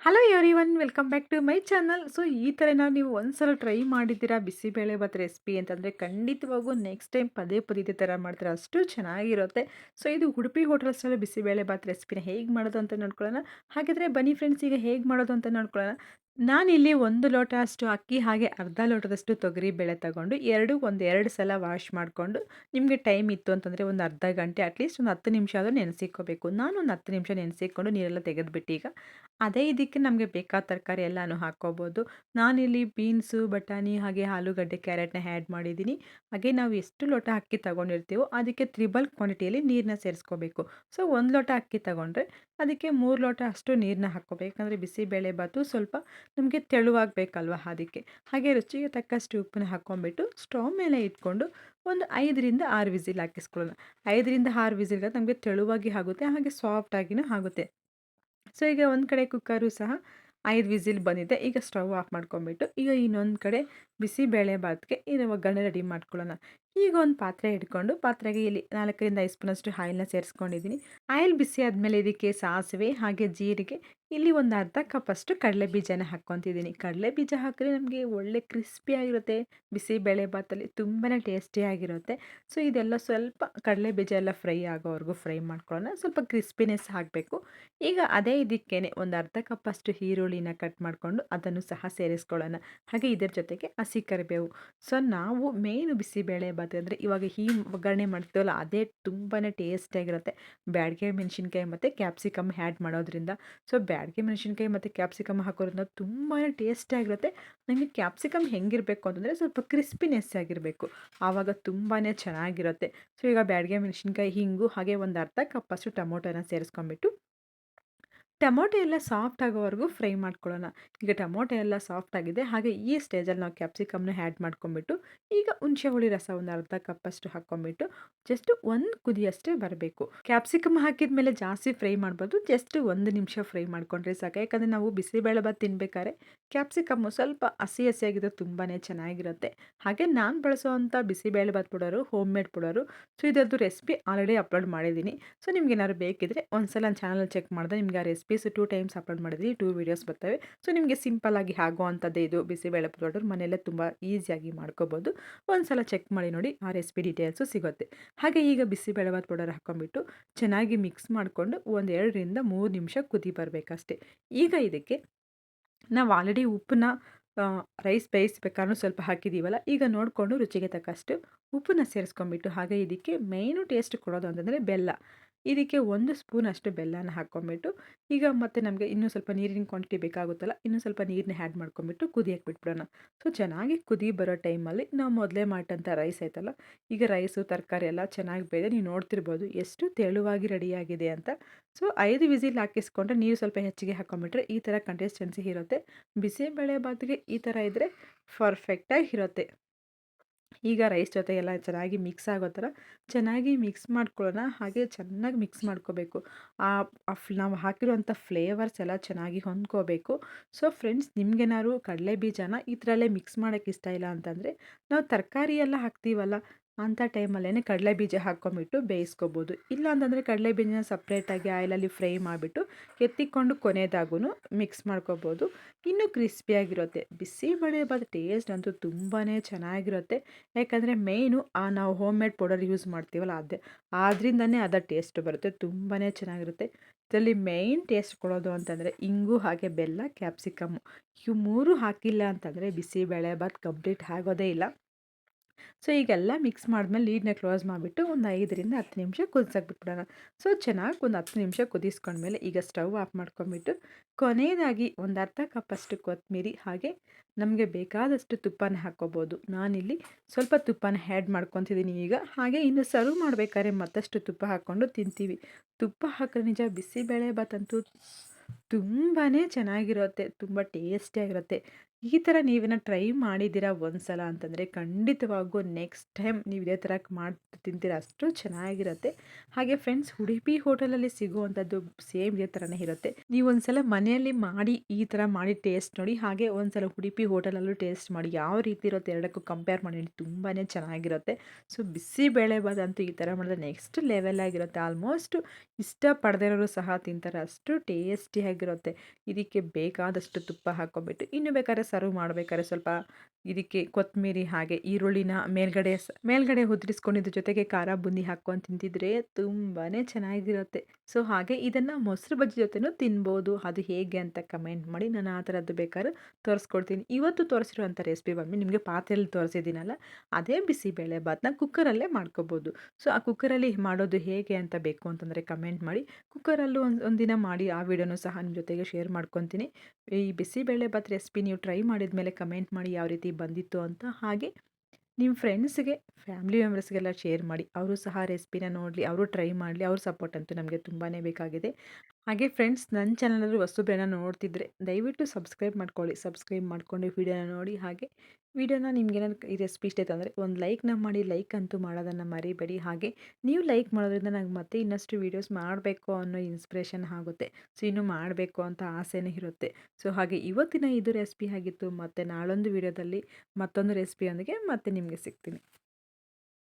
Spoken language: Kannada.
Hello everyone welcome back to my channel so ಈ ಥರ ನಾವು ನೀವು ಒಂದ್ಸಲ ಟ್ರೈ ಮಾಡಿದ್ದೀರಾ ಬಿಸಿಬೇಳೆ ಭಾತ್ ರೆಸಿಪಿ ಅಂತಂದರೆ ಖಂಡಿತವಾಗೂ ನೆಕ್ಸ್ಟ್ ಟೈಮ್ ಪದೇ ಪದೇ ಇದೇ ಥರ ಮಾಡ್ತಾರೆ, ಅಷ್ಟು ಚೆನ್ನಾಗಿರುತ್ತೆ. ಸೊ ಇದು ಉಡುಪಿ ಹೋಟೆಲ್ ಸ್ಟೈಲ್ ಬಿಸಿಬೇಳೆ ಭಾತ್ ರೆಸಿಪಿನ ಹೇಗೆ ಮಾಡೋದು ಅಂತ ನೋಡ್ಕೊಳ್ಳೋಣ. ಹಾಗಿದ್ರೆ ಬನ್ನಿ ಫ್ರೆಂಡ್ಸ್ ಈಗ ಹೇಗೆ ಮಾಡೋದು ಅಂತ ನೋಡ್ಕೊಳ್ಳೋಣ. ನಾನಿಲ್ಲಿ ಒಂದು ಲೋಟ ಅಷ್ಟು ಅಕ್ಕಿ ಹಾಗೆ ಅರ್ಧ ಲೋಟದಷ್ಟು ತೊಗರಿ ಬೇಳೆ ತಗೊಂಡು, ಎರಡು ಒಂದು ಎರಡು ಸಲ ವಾಶ್ ಮಾಡಿಕೊಂಡು, ನಿಮಗೆ ಟೈಮ್ ಇತ್ತು ಅಂತಂದರೆ ಒಂದು ಅರ್ಧ ಗಂಟೆ ಅಟ್ಲೀಸ್ಟ್ ಒಂದು ಹತ್ತು ನಿಮಿಷ ಆದರೂ ನೆನೆಸಿಕ್ಕೋಬೇಕು. ನಾನು ಒಂದು ಹತ್ತು ನಿಮಿಷ ನೆನೆಸಿಕೊಂಡು ನೀರೆಲ್ಲ ತೆಗೆದುಬಿಟ್ಟು ಈಗ ಅದೇ ಇದಕ್ಕೆ ನಮಗೆ ಬೇಕಾದ ತರಕಾರಿ ಎಲ್ಲನೂ ಹಾಕ್ಕೋಬೋದು. ನಾನಿಲ್ಲಿ ಬೀನ್ಸು ಬಟಾಣಿ ಹಾಗೆ ಆಲೂಗಡ್ಡೆ ಕ್ಯಾರೆಟ್ನ ಆ್ಯಡ್ ಮಾಡಿದ್ದೀನಿ. ಹಾಗೆ ನಾವು ಎಷ್ಟು ಲೋಟ ಅಕ್ಕಿ ತೊಗೊಂಡಿರ್ತೀವೋ ಅದಕ್ಕೆ ತ್ರಿಬಲ್ ಕ್ವಾಂಟಿಟಿಯಲ್ಲಿ ನೀರನ್ನ ಸೇರಿಸ್ಕೋಬೇಕು. ಸೊ ಒಂದು ಲೋಟ ಅಕ್ಕಿ ತಗೊಂಡ್ರೆ ಅದಕ್ಕೆ ಮೂರು ಲೋಟ ಅಷ್ಟು ನೀರನ್ನ ಹಾಕ್ಕೋಬೇಕು. ಯಾಕಂದರೆ ಬಿಸಿಬೇಳೆ ಬಾತು ಸ್ವಲ್ಪ ನಮಗೆ ತೆಳುವಾಗಬೇಕಲ್ವ ಅದಕ್ಕೆ? ಹಾಗೆ ರುಚಿಗೆ ತಕ್ಕಷ್ಟು ಉಪ್ಪನ್ನ ಹಾಕ್ಕೊಂಡ್ಬಿಟ್ಟು ಸ್ಟವ್ ಮೇಲೆ ಇಟ್ಕೊಂಡು ಒಂದು ಐದರಿಂದ ಆರು ವಿಸಿಲ್ ಹಾಕಿಸ್ಕೊಳ್ಳೋಣ. ಐದರಿಂದ ಆರು ವಿಸಿಲ್ಗೆ ನಮಗೆ ತೆಳುವಾಗಿ ಆಗುತ್ತೆ, ಹಾಗೆ ಸಾಫ್ಟಾಗಿನೂ ಆಗುತ್ತೆ. ಸೊ, ಈಗ ಒಂದು ಕಡೆ ಕುಕ್ಕರು ಸಹ ಐದು ವಿಸಿಲ್ ಬಂದಿದೆ, ಈಗ ಸ್ಟವ್ ಆಫ್ ಮಾಡ್ಕೊಂಬಿಟ್ಟು ಈಗ ಇನ್ನೊಂದು ಕಡೆ ಬಿಸಿ ಬೇಳೆ ಬಾತ್ಗೆ ಇನ್ನು ಒಗ್ಗರಣೆ ರೆಡಿ ಮಾಡ್ಕೊಳ್ಳೋಣ. ಈಗ ಒಂದು ಪಾತ್ರೆ ಇಟ್ಕೊಂಡು, ಪಾತ್ರೆಗೆ ಇಲ್ಲಿ ನಾಲ್ಕರಿಂದ ಐದು ಸ್ಪೂನಷ್ಟು ಆಯಿಲ್ನ ಸೇರಿಸ್ಕೊಂಡಿದ್ದೀನಿ. ಆಯಿಲ್ ಬಿಸಿ ಆದಮೇಲೆ ಇದಕ್ಕೆ ಸಾಸಿವೆ ಹಾಗೆ ಜೀರಿಗೆ, ಇಲ್ಲಿ ಒಂದು ಅರ್ಧ ಕಪ್ಪಷ್ಟು ಕಡಲೆ ಬೀಜನ ಹಾಕ್ಕೊತಿದ್ದೀನಿ. ಕಡಲೆ ಬೀಜ ಹಾಕಿದ್ರೆ ನಮಗೆ ಒಳ್ಳೆ ಕ್ರಿಸ್ಪಿಯಾಗಿರುತ್ತೆ ಬಿಸಿಬೇಳೆ ಬಾತಲ್ಲಿ ತುಂಬಾ ಟೇಸ್ಟಿಯಾಗಿರುತ್ತೆ ಸೊ, ಇದೆಲ್ಲ ಸ್ವಲ್ಪ ಕಡಲೆ ಬೀಜ ಎಲ್ಲ ಫ್ರೈ ಆಗೋವರೆಗೂ ಫ್ರೈ ಮಾಡ್ಕೊಳ್ಳೋಣ. ಸ್ವಲ್ಪ ಕ್ರಿಸ್ಪಿನೆಸ್ ಹಾಕಬೇಕು. ಈಗ ಅದೇ ಇದಕ್ಕೇ ಒಂದು ಅರ್ಧ ಕಪ್ಪಷ್ಟು ಈರುಳ್ಳಿನ ಕಟ್ ಮಾಡಿಕೊಂಡು ಅದನ್ನು ಸಹ ಸೇರಿಸ್ಕೊಳ್ಳೋಣ. ಹಾಗೆ ಇದರ ಜೊತೆಗೆ ಹಸಿ ಕರಿಬೇವು. ಸೊ, ನಾವು ಮೇನು ಬಿಸಿಬೇಳೆ ಭಾತ್ ಅಂದರೆ ಇವಾಗ ಈ ಒಗ್ಗರಣೆ ಮಾಡ್ತೀವಲ್ಲ, ಅದೇ ತುಂಬಾ ಟೇಸ್ಟಿಯಾಗಿರುತ್ತೆ ಬ್ಯಾಡಿಗೆ ಮೆಣಸಿನ್ಕಾಯಿ ಮತ್ತು ಕ್ಯಾಪ್ಸಿಕಮ್ ಆ್ಯಡ್ ಮಾಡೋದ್ರಿಂದ. ಸೊ ಬ್ಯಾಡಿಗೆ ಮೆಣಸಿನ್ಕಾಯಿ ಮತ್ತು ಕ್ಯಾಪ್ಸಿಕಮ್ ಹಾಕೋದ್ರಿಂದ ತುಂಬಾ ಟೇಸ್ಟಿಯಾಗಿರುತ್ತೆ ನನಗೆ ಕ್ಯಾಪ್ಸಿಕಮ್ ಹೆಂಗಿರಬೇಕು ಅಂತಂದರೆ ಸ್ವಲ್ಪ ಕ್ರಿಸ್ಪಿನೆಸ್ ಆಗಿರಬೇಕು. ಆವಾಗ ತುಂಬಾ ಚೆನ್ನಾಗಿರುತ್ತೆ. ಸೊ ಈಗ ಬ್ಯಾಡಿಗೆ ಮೆಣಸಿನ್ಕಾಯಿ ಹಿಂಗು ಹಾಗೆ ಒಂದು ಅರ್ಧ ಕಪ್ಪಷ್ಟು ಟೊಮೊಟೊನ ಸೇರಿಸ್ಕೊಂಬಿಟ್ಟು ಟೊಮೊಟೊ ಎಲ್ಲ ಸಾಫ್ಟ್ ಆಗೋವರೆಗೂ ಫ್ರೈ ಮಾಡ್ಕೊಳ್ಳೋಣ. ಈಗ ಟೊಮೊಟೊ ಎಲ್ಲ ಸಾಫ್ಟ್ ಆಗಿದೆ. ಹಾಗೆ ಈ ಸ್ಟೇಜಲ್ಲಿ ನಾವು ಕ್ಯಾಪ್ಸಿಕಮ್ನ ಆ್ಯಡ್ ಮಾಡ್ಕೊಂಬಿಟ್ಟು, ಈಗ ಹುಣಸೆ ಹುಳಿ ರಸ ಒಂದು ಅರ್ಧ ಕಪ್ಪಷ್ಟು ಹಾಕ್ಕೊಂಬಿಟ್ಟು, ಜಸ್ಟ್ ಒಂದು ಕುದಿಯಷ್ಟೇ ಬರಬೇಕು. ಕ್ಯಾಪ್ಸಿಕಮ್ ಹಾಕಿದ ಮೇಲೆ ಜಾಸ್ತಿ ಫ್ರೈ ಮಾಡ್ಬೋದು ಜಸ್ಟ್ ಒಂದು ನಿಮಿಷ ಫ್ರೈ ಮಾಡ್ಕೊಂಡ್ರೆ ಸಾಕು. ಯಾಕಂದರೆ ನಾವು ಬಿಸಿಬೇಳೆ ಬಾತ್ ತಿನ್ಬೇಕಾದ್ರೆ ಕ್ಯಾಪ್ಸಿಕಮ್ಮು ಸ್ವಲ್ಪ ಹಸಿ ಹಸಿಯಾಗಿದ್ರೆ ತುಂಬಾ ಚೆನ್ನಾಗಿರುತ್ತೆ. ಹಾಗೆ ನಾನು ಬಳಸುವಂಥ bisibele bath powder homemade powder, so ಇದರದ್ದು ರೆಸಿಪಿ ಆಲ್ರೆಡಿ ಅಪ್ಲೋಡ್ ಮಾಡಿದ್ದೀನಿ. ಸೊ ನಿಮ್ಗೆ ಏನಾದ್ರು ಬೇಕಿದ್ರೆ ಒಂದ್ಸಲ ಚಾನಲ್ ಚೆಕ್ ಮಾಡಿದೆ ನಿಮ್ಗೆ ಆ ರೆಸಿಪೀಸ್ ಟೂ ಟೈಮ್ಸ್ ಅಪ್ಲೋಡ್ ಮಾಡಿದ್ವಿ, ಟೂ ವೀಡಿಯೋಸ್ ಬರ್ತವೆ. ಸೊ, ನಿಮಗೆ ಸಿಂಪಲ್ಲಾಗಿ ಆಗುವಂಥದ್ದೇ ಇದು ಬಿಸಿಬೇಳೆ ಪೌಡರ್ ಮನೆಯಲ್ಲೇ ತುಂಬ ಈಸಿಯಾಗಿ ಮಾಡ್ಕೋಬೋದು. ಒಂದು ಸಲ ಚೆಕ್ ಮಾಡಿ ನೋಡಿ, ಆ ರೆಸಿಪಿ ಡೀಟೇಲ್ಸು ಸಿಗುತ್ತೆ. ಹಾಗೆ ಈಗ ಬಿಸಿಬೇಳೆಬಾತ್ ಪೌಡರ್ ಹಾಕೊಂಡ್ಬಿಟ್ಟು ಚೆನ್ನಾಗಿ ಮಿಕ್ಸ್ ಮಾಡಿಕೊಂಡು ಒಂದು ಎರಡರಿಂದ ಮೂರು ನಿಮಿಷ ಕುದಿ ಬರಬೇಕಷ್ಟೆ. ಈಗ ಇದಕ್ಕೆ ನಾವು ಆಲ್ರೆಡಿ ಉಪ್ಪನ್ನ ರೈಸ್ ಬೇಯಿಸ್ಬೇಕಾದ್ರೂ ಸ್ವಲ್ಪ ಹಾಕಿದ್ದೀವಲ್ಲ ಈಗ ನೋಡಿಕೊಂಡು ರುಚಿಗೆ ತಕ್ಕಷ್ಟು ಉಪ್ಪನ್ನ ಸೇರಿಸ್ಕೊಂಡ್ಬಿಟ್ಟು ಹಾಗೆ ಇದಕ್ಕೆ ಮೇಯ್ನು ಟೇಸ್ಟ್ ಕೊಡೋದು ಅಂತಂದರೆ ಬೆಲ್ಲ. ಇದಕ್ಕೆ ಒಂದು ಸ್ಪೂನ್ ಅಷ್ಟು ಬೆಲ್ಲನ ಹಾಕ್ಕೊಂಬಿಟ್ಟು, ಈಗ ಮತ್ತೆ ನಮಗೆ ಇನ್ನೂ ಸ್ವಲ್ಪ ನೀರಿನ ಕ್ವಾಂಟಿಟಿ ಬೇಕಾಗುತ್ತಲ್ಲ, ಇನ್ನೂ ಸ್ವಲ್ಪ ನೀರನ್ನ ಆ್ಯಡ್ ಮಾಡ್ಕೊಂಬಿಟ್ಟು ಕುದಿಯಕ್ಕೆ ಬಿಟ್ಬಿಡೋಣ. ಸೊ ಚೆನ್ನಾಗಿ ಕುದಿ ಬರೋ ಟೈಮಲ್ಲಿ ನಾವು ಮೊದಲೇ ಮಾಡಿದಂಥ ರೈಸ್ ಆಯ್ತಲ್ಲ, ಈಗ ರೈಸು ತರಕಾರಿ ಎಲ್ಲ ಚೆನ್ನಾಗಿ ಬೇಯ್ದೆ ನೀವು ನೋಡ್ತಿರ್ಬೋದು ಎಷ್ಟು ತೆಳುವಾಗಿ ರೆಡಿಯಾಗಿದೆ ಅಂತ. ಸೊ ಐದು ವಿಸಿಲ್ ಹಾಕಿಸ್ಕೊಂಡ್ರೆ ನೀರು ಸ್ವಲ್ಪ ಹೆಚ್ಚಿಗೆ ಹಾಕ್ಕೊಂಬಿಟ್ರೆ ಈ ಥರ ಕಂಟೆಸ್ಟೆನ್ಸಿ ಇರುತ್ತೆ. ಬಿಸಿಬೇಳೆ ಬಾತ್ಗೆ ಈ ಥರ ಇದ್ದರೆ ಪರ್ಫೆಕ್ಟಾಗಿ ಇರುತ್ತೆ. ಈಗ ರೈಸ್ ಜೊತೆ ಎಲ್ಲ ಚೆನ್ನಾಗಿ ಮಿಕ್ಸ್ ಆಗೋ ಥರ ಚೆನ್ನಾಗಿ ಮಿಕ್ಸ್ ಮಾಡ್ಕೊಳ್ಳೋಣ, ಹಾಗೆ ಚೆನ್ನಾಗಿ ಮಿಕ್ಸ್ ಮಾಡ್ಕೋಬೇಕು. ಆ ನಾವು ಹಾಕಿರುವಂಥ ಫ್ಲೇವರ್ಸ್ ಎಲ್ಲ ಚೆನ್ನಾಗಿ ಹೊಂದ್ಕೋಬೇಕು. ಸೊ ಫ್ರೆಂಡ್ಸ್, ನಿಮ್ಗೇನಾದ್ರು ಕಡಲೆ ಬೀಜನ ಈ ಥರಲ್ಲೇ ಮಿಕ್ಸ್ ಮಾಡೋಕ್ಕೆ ಇಷ್ಟ ಇಲ್ಲ ಅಂತಂದರೆ, ನಾವು ತರಕಾರಿ ಎಲ್ಲ ಹಾಕ್ತೀವಲ್ಲ ಅಂಥ ಟೈಮಲ್ಲೇ ಕಡಲೆ ಬೀಜ ಹಾಕ್ಕೊಂಬಿಟ್ಟು ಬೇಯಿಸ್ಕೋಬೋದು. ಇಲ್ಲ ಅಂತಂದರೆ ಕಡಲೆ ಬೀಜನ ಸಪ್ರೇಟಾಗಿ ಆಯಿಲಲ್ಲಿ ಫ್ರೈ ಮಾಡಿಬಿಟ್ಟು ಎತ್ತಿಕೊಂಡು ಕೊನೆಯದಾಗೂ ಮಿಕ್ಸ್ ಮಾಡ್ಕೋಬೋದು. ಇನ್ನೂ ಕ್ರಿಸ್ಪಿಯಾಗಿರುತ್ತೆ ಬಿಸಿಬೇಳೆ ಬಾದ ಟೇಸ್ಟ್ ಅಂತೂ ತುಂಬಾ ಚೆನ್ನಾಗಿರುತ್ತೆ. ಯಾಕಂದರೆ ಮೇಯ್ನು ಆ ನಾವು ಹೋಮ್ ಮೇಡ್ ಪೌಡರ್ ಯೂಸ್ ಮಾಡ್ತೀವಲ್ಲ ಅದೇ, ಆದ್ರಿಂದನೇ ಅದ ಟೇಸ್ಟ್ ಬರುತ್ತೆ. ತುಂಬಾ ಚೆನ್ನಾಗಿರುತ್ತೆ. ಇದರಲ್ಲಿ ಮೇಯ್ನ್ ಟೇಸ್ಟ್ ಕೊಡೋದು ಅಂತಂದರೆ ಇಂಗು ಹಾಗೆ ಬೆಲ್ಲ ಕ್ಯಾಪ್ಸಿಕಮ್ಮು ಇವು ಮೂರು ಹಾಕಿಲ್ಲ ಅಂತಂದರೆ ಬಿಸಿಬೇಳೆ ಬಾತ್ ಕಂಪ್ಲೀಟ್ ಆಗೋದೇ ಇಲ್ಲ. ಸೊ, ಈಗೆಲ್ಲ ಮಿಕ್ಸ್ ಮಾಡಿದ್ಮೇಲೆ ಲೀಡ್ನ ಕ್ಲೋಸ್ ಮಾಡಿಬಿಟ್ಟು ಒಂದು ಐದರಿಂದ ಹತ್ತು ನಿಮಿಷ ಕುದಿಸಾಕ್ಬಿಟ್ಬಿಡೋಣ. ಸೊ, ಚೆನ್ನಾಗಿ ಒಂದು ಹತ್ತು ನಿಮಿಷ ಕುದಿಸ್ಕೊಂಡ್ಮೇಲೆ ಈಗ ಸ್ಟವ್ ಆಫ್ ಮಾಡ್ಕೊಂಬಿಟ್ಟು ಕೊನೆಯದಾಗಿ ಒಂದು ಅರ್ಧ ಕಪ್ಪಷ್ಟು ಕೊತ್ತಂಬರಿ ಹಾಗೆ ನಮಗೆ ಬೇಕಾದಷ್ಟು ತುಪ್ಪನ ಹಾಕ್ಕೋಬೋದು. ನಾನಿಲ್ಲಿ ಸ್ವಲ್ಪ ತುಪ್ಪನ ಆ್ಯಡ್ ಮಾಡ್ಕೊತಿದ್ದೀನಿ ಈಗ. ಹಾಗೆ ಇನ್ನು ಸರ್ವ್ ಮಾಡಬೇಕಾದ್ರೆ ಮತ್ತಷ್ಟು ತುಪ್ಪ ಹಾಕ್ಕೊಂಡು ತಿಂತೀವಿ. ತುಪ್ಪ ಹಾಕಿದ್ರೆ ನಿಜ ಬಿಸಿಬೇಳೆ ಬಾತಂತೂ ತುಂಬಾ ಚೆನ್ನಾಗಿರುತ್ತೆ, ತುಂಬ ಟೇಸ್ಟಿಯಾಗಿರುತ್ತೆ. ಈ ಥರ ನೀವೇನ ಟ್ರೈ ಮಾಡಿದ್ದೀರಾ ಒಂದ್ಸಲ ಅಂತಂದರೆ ಖಂಡಿತವಾಗೂ ನೆಕ್ಸ್ಟ್ ಟೈಮ್ ನೀವು ಇದೇ ಥರ ಮಾಡಿ ತಿಂತೀರ ಅಷ್ಟು ಚೆನ್ನಾಗಿರುತ್ತೆ. ಹಾಗೆ ಫ್ರೆಂಡ್ಸ್ ಉಡುಪಿ ಹೋಟೆಲಲ್ಲಿ ಸಿಗುವಂಥದ್ದು ಸೇಮ್ ಇದೇ ಥರನೇ ಇರುತ್ತೆ. ನೀವು ಒಂದ್ಸಲ ಮನೆಯಲ್ಲಿ ಮಾಡಿ ಈ ಥರ ಮಾಡಿ ಟೇಸ್ಟ್ ನೋಡಿ, ಹಾಗೆ ಒಂದ್ಸಲ ಉಡುಪಿ ಹೋಟೆಲಲ್ಲೂ ಟೇಸ್ಟ್ ಮಾಡಿ, ಯಾವ ರೀತಿ ಇರುತ್ತೆ ಎರಡಕ್ಕೂ ಕಂಪೇರ್ ಮಾಡಿ ತುಂಬಾ ಚೆನ್ನಾಗಿರುತ್ತೆ. ಸೊ ಬಿಸಿಬೇಳೆಬಾತ್ ಅಂತೂ ಈ ಥರ ಮಾಡಿದ್ರೆ ನೆಕ್ಸ್ಟ್ ಲೆವೆಲ್ ಆಗಿರುತ್ತೆ. ಆಲ್ಮೋಸ್ಟ್ ಇಷ್ಟಪಡದಿರೋರು ಸಹ ತಿಂತಾರೆ, ಅಷ್ಟು ಟೇಸ್ಟಿಯಾಗಿರುತ್ತೆ ಇದಕ್ಕೆ ಬೇಕಾದಷ್ಟು ತುಪ್ಪ ಹಾಕ್ಕೊಬಿಟ್ಟು, ಇನ್ನು ಬೇಕಾದ್ರೆ ಸರ್ವ್ ಮಾಡಬೇಕಾದ್ರೆ ಸ್ವಲ್ಪ ಇದಕ್ಕೆ ಕೊತ್ತಂಬರಿ ಹಾಗೆ ಈರುಳ್ಳಿನ ಮೇಲ್ಗಡೆ ಮೇಲ್ಗಡೆ ಉದ್ರಿಸ್ಕೊಂಡಿದ್ರ ಜೊತೆಗೆ ಖಾರ ಬುಂದಿ ಹಾಕ್ಕೊಂಡು ತಿಂತಿದ್ರೆ ತುಂಬಾ ಚೆನ್ನಾಗಿರುತ್ತೆ. ಸೊ, ಹಾಗೆ ಇದನ್ನು ಮೊಸರು ಬಜ್ಜಿ ಜೊತೆನೂ ತಿನ್ಬೋದು. ಅದು ಹೇಗೆ ಅಂತ ಕಮೆಂಟ್ ಮಾಡಿ ನಾನು ಆ ಥರದ್ದು ಬೇಕಾದ್ರೆ ತೋರಿಸ್ಕೊಡ್ತೀನಿ. ಇವತ್ತು ತೋರಿಸಿರುವಂಥ ರೆಸಿಪಿ ಬಂದು ನಿಮಗೆ ಪಾತ್ರೆಯಲ್ಲಿ ತೋರಿಸಿದ್ದೀನಲ್ಲ, ಅದೇ ಬಿಸಿಬೇಳೆ ಭಾತ್ನ ಕುಕ್ಕರಲ್ಲೇ ಮಾಡ್ಕೋಬೋದು. ಸೊ, ಆ ಕುಕ್ಕರಲ್ಲಿ ಮಾಡೋದು ಹೇಗೆ ಅಂತ ಬೇಕು ಅಂತಂದರೆ ಕಮೆಂಟ್ ಮಾಡಿ, ಕುಕ್ಕರಲ್ಲೂ ಒಂದು, ಒಂದಿನ ಮಾಡಿ ಆ ವಿಡಿಯೋನೂ ಸಹ ನಿಮ್ಮ ಜೊತೆಗೆ ಶೇರ್ ಮಾಡ್ಕೊತೀನಿ. ಈ ಬಿಸಿಬೇಳೆ ಭಾತ್ ರೆಸಿಪಿ ನೀವು ಟ್ರೈ ಮಾಡಿದ ಮೇಲೆ ಕಮೆಂಟ್ ಮಾಡಿ ಯಾವ ರೀತಿ ಬಂದಿತ್ತು ಅಂತ ಹಾಗೆ ನಿಮ್ಮ ಫ್ರೆಂಡ್ಸ್ಗೆ, ಫ್ಯಾಮಿಲಿ ಮೆಂಬರ್ಸ್ಗೆಲ್ಲ ಶೇರ್ ಮಾಡಿ. ಅವರು ಸಹ ರೆಸಿಪಿನ ನೋಡಲಿ, ಅವರು ಟ್ರೈ ಮಾಡಲಿ, ಅವ್ರ ಸಪೋರ್ಟ್ ಅಂತೂ ನಮಗೆ ತುಂಬಾ ಬೇಕಾಗಿದೆ. ಹಾಗೆ ಫ್ರೆಂಡ್ಸ್ ನನ್ನ ಚಾನಲಲ್ಲಿ ಹೊಸಬ್ರೇನ ನೋಡ್ತಿದ್ರೆ ದಯವಿಟ್ಟು ಸಬ್ಸ್ಕ್ರೈಬ್ ಮಾಡ್ಕೊಳ್ಳಿ. ಸಬ್ಸ್ಕ್ರೈಬ್ ಮಾಡ್ಕೊಂಡು ವೀಡಿಯೋನ ನೋಡಿ. ಹಾಗೆ ವಿಡಿಯೋನ ನಿಮ್ಗೇನಾದ್ರು ಈ ರೆಸಿಪಿ ಇಷ್ಟ ಆಯ್ತು ಅಂದರೆ ಒಂದು ಲೈಕ್ನ ಮಾಡಿ. ಲೈಕ್ ಅಂತೂ ಮಾಡೋದನ್ನು ಮರಿಬೇಡಿ. ಹಾಗೆ ನೀವು ಲೈಕ್ ಮಾಡೋದ್ರಿಂದ ನಂಗೆ ಮತ್ತೆ ಇನ್ನಷ್ಟು ವೀಡಿಯೋಸ್ ಮಾಡಬೇಕು ಅನ್ನೋ ಇನ್ಸ್ಪಿರೇಷನ್ ಆಗುತ್ತೆ. ಸೊ ಇನ್ನೂ ಮಾಡಬೇಕು ಅಂತ ಆಸೆನೇ ಇರುತ್ತೆ. ಸೊ ಹಾಗೆ ಇವತ್ತಿನ ಇದು ರೆಸಿಪಿ ಆಗಿತ್ತು. ಮತ್ತು ನಾಳೊಂದು ವಿಡಿಯೋದಲ್ಲಿ ಮತ್ತೊಂದು ರೆಸಿಪಿಯೊಂದಿಗೆ ಮತ್ತೆ ನಿಮಗೆ ಸಿಗ್ತೀನಿ.